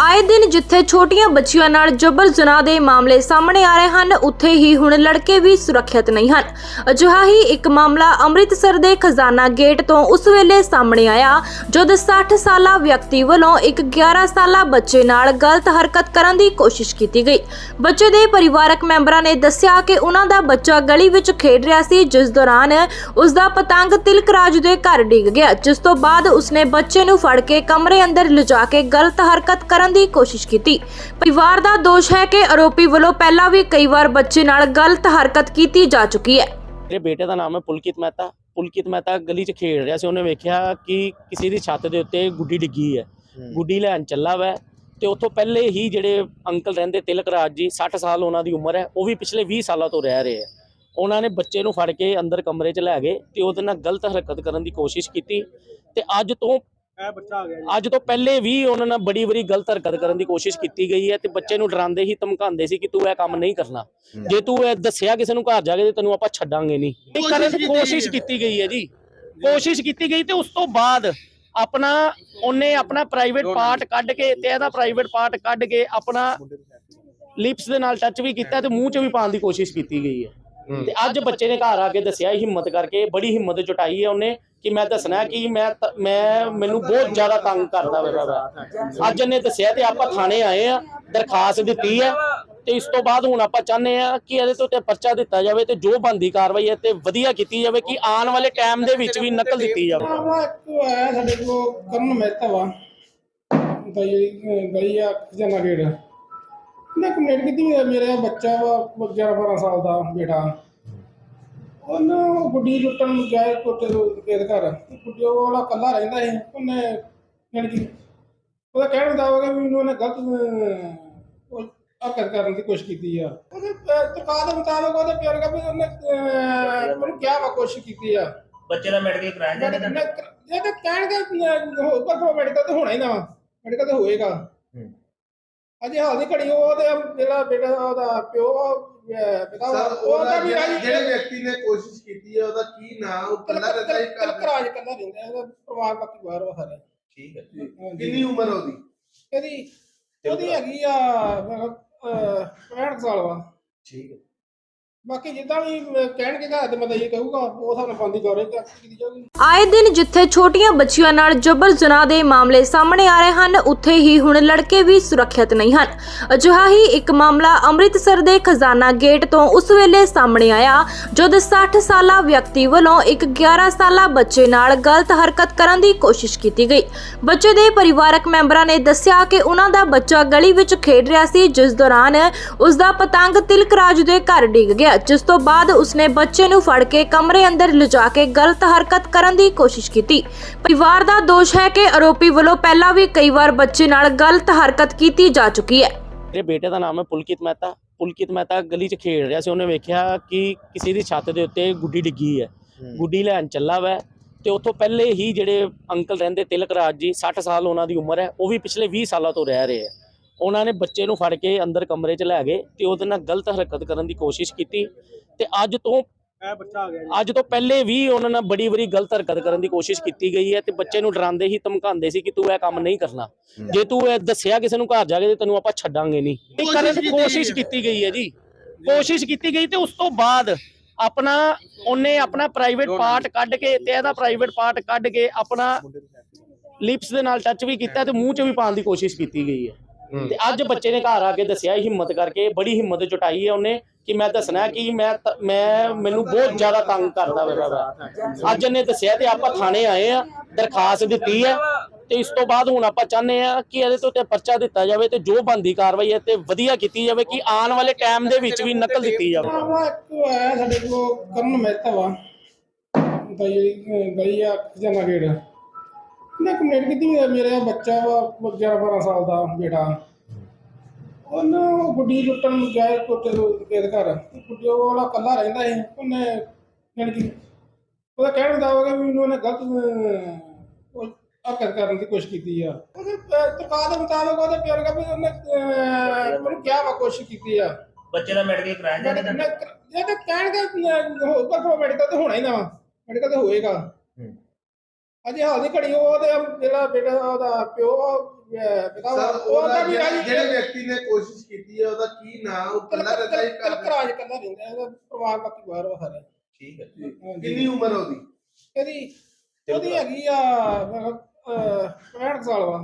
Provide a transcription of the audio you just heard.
ਆਏ ਦਿਨ ਜਿੱਥੇ ਛੋਟੀਆਂ ਬੱਚੀਆਂ ਨਾਲ ਜਬਰ ਜਨਾਹ ਦੇ ਮਾਮਲੇ ਸਾਹਮਣੇ ਆ ਰਹੇ ਹਨ, ਉੱਥੇ ਹੀ ਹੁਣ ਲੜਕੇ ਵੀ ਸੁਰੱਖਿਅਤ ਨਹੀਂ ਹਨ। ਅਜਿਹਾ ਹੀ ਇੱਕ ਮਾਮਲਾ ਅੰਮ੍ਰਿਤਸਰ ਦੇ ਖਜ਼ਾਨਾ ਗੇਟ ਤੋਂ ਉਸ ਵੇਲੇ ਸਾਹਮਣੇ ਆਇਆ, ਜਦ 60 ਸਾਲਾ ਵਿਅਕਤੀ ਵੱਲੋਂ ਇੱਕ 11 ਸਾਲਾ ਬੱਚੇ ਨਾਲ ਗਲਤ ਹਰਕਤ ਕਰਨ ਦੀ ਕੋਸ਼ਿਸ਼ ਕੀਤੀ ਗਈ। ਬੱਚੇ ਦੇ ਪਰਿਵਾਰਕ ਮੈਂਬਰਾਂ ਨੇ ਦੱਸਿਆ ਕਿ ਉਹਨਾਂ ਦਾ ਬੱਚਾ ਗਲੀ ਵਿੱਚ ਖੇਡ ਰਿਹਾ ਸੀ, ਜਿਸ ਦੌਰਾਨ ਉਸ ਦਾ ਪਤੰਗ ਤਿਲਕਰਾਜ ਦੇ ਘਰ ਡਿੱਗ ਗਿਆ, ਜਿਸ ਤੋਂ ਬਾਅਦ ਉਸਨੇ ਬੱਚੇ ਨੂੰ ਫੜ ਕੇ ਕਮਰੇ ਅੰਦਰ ਲਿਜਾ ਕੇ ਗਲਤ ਹਰਕਤ ਕਰਨ ਦੀ ਕੋਸ਼ਿਸ਼ ਕੀਤੀ। ਪਰਿਵਾਰ ਦਾ ਦੋਸ਼ ਹੈ ਕਿ ਆਰੋਪੀ ਵੱਲੋਂ ਪਹਿਲਾਂ ਵੀ ਕਈ ਵਾਰ ਬੱਚੇ ਨਾਲ ਗਲਤ ਹਰਕਤ ਕੀਤੀ ਜਾ ਚੁੱਕੀ ਹੈ। ਮੇਰੇ ਬੇਟੇ ਦਾ ਨਾਮ ਹੈ ਪੁਲਕਿਤ ਮਹਿਤਾ। ਪੁਲਕਿਤ ਮਹਿਤਾ ਗਲੀ 'ਚ ਖੇਡ ਰਿਹਾ ਸੀ। ਉਹਨੇ ਵੇਖਿਆ ਕਿ ਕਿਸੇ ਦੀ ਛੱਤ ਦੇ ਉੱਤੇ ਗੁੱਡੀ ਡਿੱਗੀ ਹੈ। ਗੁੱਡੀ ਲੈਣ ਚੱਲਾ ਵੈ ਤੇ ਉੱਥੋਂ ਪਹਿਲੇ ਹੀ ਜਿਹੜੇ ਅੰਕਲ ਰਹਿੰਦੇ ਤਿਲਕ ਰਾਜ ਜੀ 60 ਸਾਲ ਉਹਨਾਂ ਦੀ ਉਮਰ ਹੈ ਉਹ ਵੀ ਪਿਛਲੇ 20 ਸਾਲਾਂ ਤੋਂ ਰਹਿ ਰਹੇ ਆ ਉਹਨਾਂ ਨੇ ਬੱਚੇ ਨੂੰ ਫੜ ਕੇ ਅੰਦਰ ਕਮਰੇ 'ਚ ਲੈ ਗਏ ਤੇ ਉਹਦੇ ਨਾਲ ਗਲਤ ਹਰਕਤ ਕਰਨ ਦੀ ਕੋਸ਼ਿਸ਼ ਕੀਤੀ ਤੇ ਅੱਜ ਤੋਂ ਇਹ ਬੱਚਾ ਆ ਗਿਆ ਜੀ। ਅੱਜ ਤੋਂ ਪਹਿਲੇ ਵੀ ਉਹਨਾਂ ਨਾਲ ਬੜੀ ਬੜੀ ਗਲਤ ਹਰਕਤ ਕਰਨ ਦੀ ਕੋਸ਼ਿਸ਼ ਕੀਤੀ ਗਈ ਹੈ ਤੇ ਬੱਚੇ ਨੂੰ ਡਰਾਉਂਦੇ ਹੀ ਧਮਕਾਉਂਦੇ ਸੀ ਕਿ ਤੂੰ ਇਹ ਕੰਮ ਨਹੀਂ ਕਰਨਾ। ਜੇ ਤੂੰ ਇਹ ਦੱਸਿਆ ਕਿਸੇ ਨੂੰ ਘਰ ਜਾ ਕੇ ਤੇ ਤੈਨੂੰ ਆਪਾਂ ਛੱਡਾਂਗੇ ਨਹੀਂ। ਇਹ ਕਰਨ ਦੀ ਕੋਸ਼ਿਸ਼ ਕੀਤੀ ਗਈ ਹੈ। ਜੀ। ਕੋਸ਼ਿਸ਼ ਕੀਤੀ ਗਈ ਤੇ ਉਸ ਤੋਂ ਬਾਅਦ ਆਪਣਾ ਉਹਨੇ ਆਪਣਾ ਪ੍ਰਾਈਵੇਟ ਪਾਰਟ ਕੱਢ ਕੇ ਤੇ ਇਹਦਾ ਪ੍ਰਾਈਵੇਟ ਪਾਰਟ ਕੱਢ ਕੇ ਆਪਣਾ ਲਿਪਸ ਦੇ ਨਾਲ ਟੱਚ ਵੀ ਕੀਤਾ ਤੇ ਮੂੰਹ 'ਚ ਵੀ ਪਾਉਣ ਦੀ ਕੋਸ਼ਿਸ਼ ਕੀਤੀ ਗਈ ਹੈ। ਤੇ ਅੱਜ ਬੱਚੇ ਨੇ ਘਰ ਆ ਕੇ ਦੱਸਿਆ ਹਿੰਮਤ ਕਰਕੇ ਬੜੀ ਹਿੰਮਤ ਜੁਟਾਈ ਹੈ ਉਹਨੇ ਕਿ ਮੈਂ ਦੱਸਣਾ ਕਿ ਮੈਂ ਮੈਂ ਮੈਨੂੰ ਬਹੁਤ ਜ਼ਿਆਦਾ ਤੰਗ ਕਰਦਾ ਵਾ ਬਾਬਾ। ਅੱਜ ਇਹਨੇ ਦੱਸਿਆ ਤੇ ਆਪਾਂ ਥਾਣੇ ਆਏ ਆ ਦਰਖਾਸਤ ਦਿੱਤੀ ਹੈ ਤੇ ਇਸ ਤੋਂ ਬਾਅਦ ਹੁਣ ਆਪਾਂ ਚਾਹੁੰਦੇ ਆ ਕਿ ਇਹਦੇ ਤੋਂ ਤੇ ਪਰਚਾ ਦਿੱਤਾ ਜਾਵੇ ਤੇ ਜੋ ਬੰਦੀ ਕਾਰਵਾਈ ਹੈ ਤੇ ਵਧੀਆ ਕੀਤੀ ਜਾਵੇ ਕਿ ਆਉਣ ਵਾਲੇ ਟਾਈਮ ਦੇ ਵਿੱਚ ਵੀ ਨਕਲ ਦਿੱਤੀ ਜਾਵੇ। ਆਵਾ ਇੱਕ ਆਇਆ ਸਾਡੇ ਕੋਲ ਕਰਨ ਮਹਿਤਾ ਵਾ। ਤਾਂ ਜਿਹੜੀ ਗਈ ਆ ਖਜ਼ਾਨਾ ਗੇਟ ਮੈਂ ਕੰਪਲੇਂਟ ਕੀਤੀ ਹੈ ਮੇਰਾ ਬੱਚਾ ਵਾ 11 12 ਸਾਲ ਦਾ ਬੇਟਾ। ਉਹਨੂੰ ਗੁੱਡੀ ਲੁੱਟਣ ਨੂੰ ਗਿਆ ਕੋਟੇ ਦੇ ਘਰ। ਗੁੱਡੀ ਉਹ ਵਾਲਾ ਕੱਲਾ ਰਹਿੰਦਾ ਸੀ ਉਹਨੇ ਯਾਨੀ ਕਿ ਉਹਦਾ ਕਹਿਣ ਦਾ ਹੋਗਾ ਵੀ ਉਹਨੇ ਗਲਤ ਉਹ ਹਰਕਤ ਕਰਨ ਦੀ ਕੋਸ਼ਿਸ਼ ਕੀਤੀ ਆ। ਉਹਦੇ ਤਕਾ ਦੇ ਮੁਤਾਬਕ ਉਹਦੇ ਪਿਆਰ ਕਾ ਵੀ ਉਹਨੇ ਅਹ, ਕਿਹਾ ਵਾ ਕੋਸ਼ਿਸ਼ ਕੀਤੀ ਆ। ਬੱਚੇ ਦਾ ਮੈਡੀਕਲ ਕਰਾਇਆ ਮੈਂ- ਇਹ ਤਾਂ ਕਹਿਣਗੇ ਹੋਊਗਾ ਤਾਂ ਮੈਡੀਕਲ ਤਾਂ ਹੋਣਾ ਹੀ ਨਾ ਮੈਡੀਕਲ ਤਾਂ ਹੋਏਗਾ। ਅਜੇ ਹਾਲ ਦੀ ਘੜੀ ਉਹ ਤੇ ਜਿਹੜਾ ਬੇਟਾ ਉਹਦਾ ਪਿਓ ਪਿਤਾ ਉਹਦਾ ਵੀ ਰਾਜੀ ਜਿਹੜੇ ਵਿਅਕਤੀ ਨੇ ਕੋਸ਼ਿਸ਼ ਕੀਤੀ ਹੈ ਉਹਦਾ ਕੀ ਨਾਮ ਉਹ ਕੱਲਾ ਰਹਿੰਦਾ ਹੀ ਤਿਲਕ ਘਰ ਰਾਜ ਕੱਲਾ ਰਹਿੰਦਾ ਇਹਦਾ ਪਰਿਵਾਰ ਬਾਕੀ ਬਾਹਰ ਵਾ ਸਾਰੇ ਠੀਕ ਹੈ। ਕਿੰਨੀ ਉਮਰ ਹੈ ਉਹਦੀ? ਇਹਦੀ ਉਹਦੀ ਹੈਗੀ ਆ ਮੈਂ ਕਿਹਾ, ਅਹ, 65 ਸਾਲ ਵਾ। ਠੀਕ ਹੈ। ਬਾਕੀ ਜਿੱਦਾਂ ਵੀ ਕਹਿਣਗੇ ਘਰ ਤੇ ਮਤਲਬ ਇਹ ਕਹੂਗਾ, ਉਹ ਸਾਨੂੰ ਬੰਦੀ ਗੌਰੇ ਕੀਤੀ ਜਾਊਗੀ। ਆਏ ਦਿਨ ਜਿੱਥੇ ਛੋਟੀਆਂ ਬੱਚੀਆਂ ਨਾਲ ਜਬਰ ਜਨਾਹ ਦੇ ਮਾਮਲੇ ਸਾਹਮਣੇ ਆ ਰਹੇ ਹਨ, ਉੱਥੇ ਹੀ ਹੁਣ ਲੜਕੇ ਵੀ ਸੁਰੱਖਿਅਤ ਨਹੀਂ ਹਨ। ਅਜਿਹਾ ਹੀ ਇੱਕ ਮਾਮਲਾ ਅੰਮ੍ਰਿਤਸਰ ਦੇ ਖਜ਼ਾਨਾ ਗੇਟ ਤੋਂ ਉਸ ਵੇਲੇ ਸਾਹਮਣੇ ਆਇਆ, ਜਦ 60 ਸਾਲਾ ਵਿਅਕਤੀ ਵੱਲੋਂ ਇੱਕ 11 ਸਾਲਾ ਬੱਚੇ ਨਾਲ ਗਲਤ ਹਰਕਤ ਕਰਨ ਦੀ ਕੋਸ਼ਿਸ਼ ਕੀਤੀ ਗਈ। ਬੱਚੇ ਦੇ ਪਰਿਵਾਰਕ ਮੈਂਬਰਾਂ ਨੇ ਦੱਸਿਆ ਕਿ ਉਹਨਾਂ ਦਾ ਬੱਚਾ ਗਲੀ ਵਿੱਚ ਖੇਡ ਰਿਹਾ ਸੀ, ਜਿਸ ਦੌਰਾਨ ਉਸ ਦਾ ਪਤੰਗ ਤਿਲਕਰਾਜ ਦੇ ਘਰ ਡਿੱਗ ਗਿਆ। ਜਿਸ ਤੋਂ ਬਾਅਦ ਉਸਨੇ ਬੱਚੇ ਨੂੰ ਫੜ ਕੇ ਕਮਰੇ ਅੰਦਰ ਲਿਜਾ ਕੇ ਗਲਤ ਹਰਕਤ ਕਰਨ ਦੀ ਕੋਸ਼ਿਸ਼ ਕੀਤੀ। ਪਰਿਵਾਰ ਦਾ ਦੋਸ਼ ਹੈ ਕਿ ਆਰੋਪੀ ਵੱਲੋਂ ਪਹਿਲਾਂ ਵੀ ਕਈ ਵਾਰ ਬੱਚੇ ਨਾਲ ਗਲਤ ਹਰਕਤ ਕੀਤੀ ਜਾ ਚੁੱਕੀ ਹੈ। ਮੇਰੇ ਬੇਟੇ ਦਾ ਨਾਮ ਹੈ ਪੁਲਕਿਤ ਮਹਿਤਾ। ਪੁਲਕਿਤ ਮਹਿਤਾ ਗਲੀ 'ਚ ਖੇਡ ਰਿਹਾ ਸੀ। ਉਹਨੇ ਵੇਖਿਆ ਕਿ ਕਿਸੇ ਦੀ ਛੱਤ ਦੇ ਉੱਤੇ ਗੁੱਡੀ ਡਿੱਗੀ ਹੈ। ਗੁੱਡੀ ਲੈਣ ਚੱਲਾ ਵੈ ਤੇ ਉੱਥੋਂ ਪਹਿਲੇ ਹੀ ਜਿਹੜੇ ਅੰਕਲ ਰਹਿੰਦੇ ਤਿਲਕ ਰਾਜ ਜੀ 60 ਸਾਲ ਉਹਨਾਂ ਦੀ ਉਮਰ ਹੈ ਉਹ ਵੀ ਪਿਛਲੇ 20 ਸਾਲਾਂ ਤੋਂ ਰਹਿ ਰਹੇ ਆ ਉਹਨਾਂ ਨੇ ਬੱਚੇ ਨੂੰ ਫੜ ਕੇ ਅੰਦਰ ਕਮਰੇ 'ਚ ਲੈ ਗਏ ਤੇ ਉਹਦੇ ਨਾਲ ਗਲਤ ਹਰਕਤ ਕਰਨ ਦੀ ਕੋਸ਼ਿਸ਼ ਕੀਤੀ ਤੇ ਅੱਜ ਤੋਂ ਇਹ ਬੱਚਾ ਆ ਗਿਆ ਜੀ। ਅੱਜ ਤੋਂ ਪਹਿਲੇ ਵੀ ਉਹਨਾਂ ਨਾਲ ਬੜੀ ਬੜੀ ਗਲਤ ਹਰਕਤ ਕਰਨ ਦੀ ਕੋਸ਼ਿਸ਼ ਕੀਤੀ ਗਈ ਹੈ ਤੇ ਬੱਚੇ ਨੂੰ ਡਰਾਉਂਦੇ ਹੀ ਧਮਕਾਉਂਦੇ ਸੀ ਕਿ ਤੂੰ ਇਹ ਕੰਮ ਨਹੀਂ ਕਰਨਾ। ਜੇ ਤੂੰ ਇਹ ਦੱਸਿਆ ਕਿਸੇ ਨੂੰ ਘਰ ਜਾ ਕੇ ਤੇ ਤੈਨੂੰ ਆਪਾਂ ਛੱਡਾਂਗੇ ਨਹੀਂ। ਇਹ ਕਰਨ ਦੀ ਕੋਸ਼ਿਸ਼ ਕੀਤੀ ਗਈ ਹੈ ਜੀ। ਕੋਸ਼ਿਸ਼ ਕੀਤੀ ਗਈ ਤੇ ਉਸ ਤੋਂ ਬਾਅਦ ਆਪਣਾ ਉਹਨੇ ਆਪਣਾ ਪ੍ਰਾਈਵੇਟ ਪਾਰਟ ਕੱਢ ਕੇ ਤੇ ਇਹਦਾ ਪ੍ਰਾਈਵੇਟ ਪਾਰਟ ਕੱਢ ਕੇ ਆਪਣਾ ਲਿਪਸ ਦੇ ਨਾਲ ਟੱਚ ਵੀ ਕੀਤਾ ਤੇ ਮੂੰਹ 'ਚ ਵੀ ਪਾਉਣ ਦੀ ਕੋਸ਼ਿਸ਼ ਕੀਤੀ ਗਈ ਹੈ। ਤੇ ਅੱਜ ਬੱਚੇ ਨੇ ਘਰ ਆ ਕੇ ਦੱਸਿਆ ਹਿੰਮਤ ਕਰਕੇ ਬੜੀ ਹਿੰਮਤ ਜੁਟਾਈ ਹੈ ਉਹਨੇ ਕਿ ਮੈਂ ਦੱਸਣਾ ਕਿ ਮੈਂ ਮੈਂ ਮੈਨੂੰ ਬਹੁਤ ਜ਼ਿਆਦਾ ਤੰਗ ਕਰਦਾ ਵਾ ਬਾਬਾ। ਅੱਜ ਇਹਨੇ ਦੱਸਿਆ ਤੇ ਆਪਾਂ ਥਾਣੇ ਆਏ ਆ ਦਰਖਾਸਤ ਦਿੱਤੀ ਹੈ ਤੇ ਇਸ ਤੋਂ ਬਾਅਦ ਹੁਣ ਆਪਾਂ ਚਾਹੁੰਦੇ ਆ ਕਿ ਇਹਦੇ ਤੋਂ ਤੇ ਪਰਚਾ ਦਿੱਤਾ ਜਾਵੇ ਤੇ ਜੋ ਬੰਦੀ ਕਾਰਵਾਈ ਹੈ ਤੇ ਵਧੀਆ ਕੀਤੀ ਜਾਵੇ ਕਿ ਆਉਣ ਵਾਲੇ ਟਾਈਮ ਦੇ ਵਿੱਚ ਵੀ ਨਕਲ ਦਿੱਤੀ ਜਾਵੇ। ਸਾਡੇ ਕੋਲ ਕਰਨ ਮਹਿਤਾ ਵਾ। ਤਾਂ ਜਿਹੜੀ ਗਈ ਆ ਖਜ਼ਾਨਾ ਗੇਟ ਮੈਂ ਕੰਪਲੇਂਟ ਕੀਤੀ ਹੈ ਮੇਰਾ ਬੱਚਾ ਵਾ 11 12 ਸਾਲ ਦਾ ਬੇਟਾ। ਉਹਨੂੰ ਗੁੱਡੀ ਲੁੱਟਣ ਨੂੰ ਗਿਆ ਕੋਟੇ ਦੇ ਘਰ। ਗੁੱਡੀ ਉਹ ਵਾਲਾ ਕੱਲਾ ਰਹਿੰਦਾ ਸੀ ਉਹਨੇ ਯਾਨੀ ਕਿ ਉਹਦਾ ਕਹਿਣ ਦਾ ਹੋਗਾ ਵੀ ਉਹਨੇ ਗਲਤ ਹਰਕਤ ਕਰਨ ਦੀ ਕੋਸ਼ਿਸ਼ ਕੀਤੀ ਆ। ਉਹਦੇ ਤਕਾ ਦੇ ਮੁਤਾਬਕ ਉਹਦੇ ਪਿਆਰ ਕਾ ਵੀ ਉਹਨੇ ਅਹ, ਮੈਨੂੰ ਕਿਹਾ ਵਾ ਕੋਸ਼ਿਸ਼ ਕੀਤੀ ਆ। ਬੱਚੇ ਦਾ ਮੈਡੀਕਲ ਕਰਾਇਆ ਜਾਂਦਾ ਇਹ ਤਾਂ ਕਹਿਣਗੇ ਹੋਊਗਾ ਤਾਂ ਮੈਡੀਕਲ ਤਾਂ ਹੋਣਾ ਹੀ ਨਾ ਮੈਡੀਕਲ ਤਾਂ ਹੋਏਗਾ। ਅਜੇ ਹਾਲ ਦੀ ਘੜੀ ਉਹ ਤੇ ਜਿਹੜਾ ਬੇਟਾ ਉਹਦਾ ਪਿਓ ਸਰ ਉਹਦਾ ਵੀ ਜਿਹੜਾ- ਰਾਜੀ ਜਿਹੜੇ ਵਿਅਕਤੀ ਨੇ ਕੋਸ਼ਿਸ਼ ਕੀਤੀ ਹੈ ਉਹਦਾ ਕੀ ਨਾਮ ਉਹ ਕੱਲਾ ਰਹਿੰਦਾ ਹੀ ਘਰ ਦੇ? ਕਰਾਜ ਕੱਲਾ ਰਹਿੰਦਾ ਇਹਦਾ ਪਰਿਵਾਰ ਬਾਕੀ ਬਾਹਰ ਵਾ ਸਾਰੇ। ਠੀਕ ਹੈ। ਕਿੰਨੀ ਉਮਰ ਉਹਦੀ? ਇਹਦੀ ਉਹਦੀ ਹੈਗੀ ਆ 65 ਸਾਲ ਵਾ।